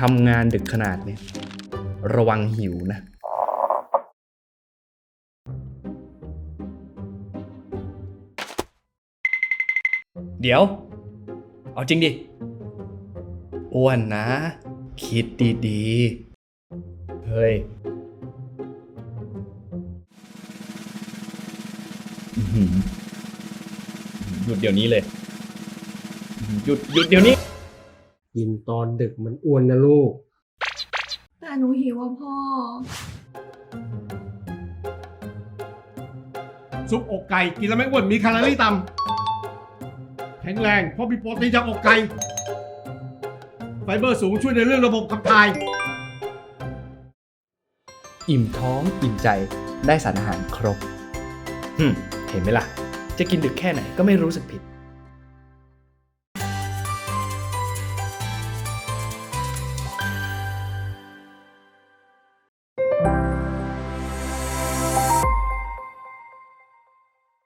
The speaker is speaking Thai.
ทำงานดึกขนาดเนี้ยระวังหิวนะ เดี๋ยว เอาจริงดิ อ้วนนะ คิดดีๆ เฮ้ยหยุดเดี๋ยวนี้เลย หยุดหยุดเดี๋ยวนี้ กินตอนดึกมันอ้วนนะลูก แต่หนูหิวอะพ่อ ซุปอกไก่กินแล้วไม่อ้วนมีแคลอรี่ต่ำแข็งแรงเพราะมีโปรตีนจากอกไก่ไฟเบอร์สูงช่วยในเรื่องระบบขับถ่าย อิ่มท้องอิ่มใจได้สารอาหารครบหึมเห็นไหมล่ะ จะกินดึกแค่ไหนก็ไม่รู้สึกผิด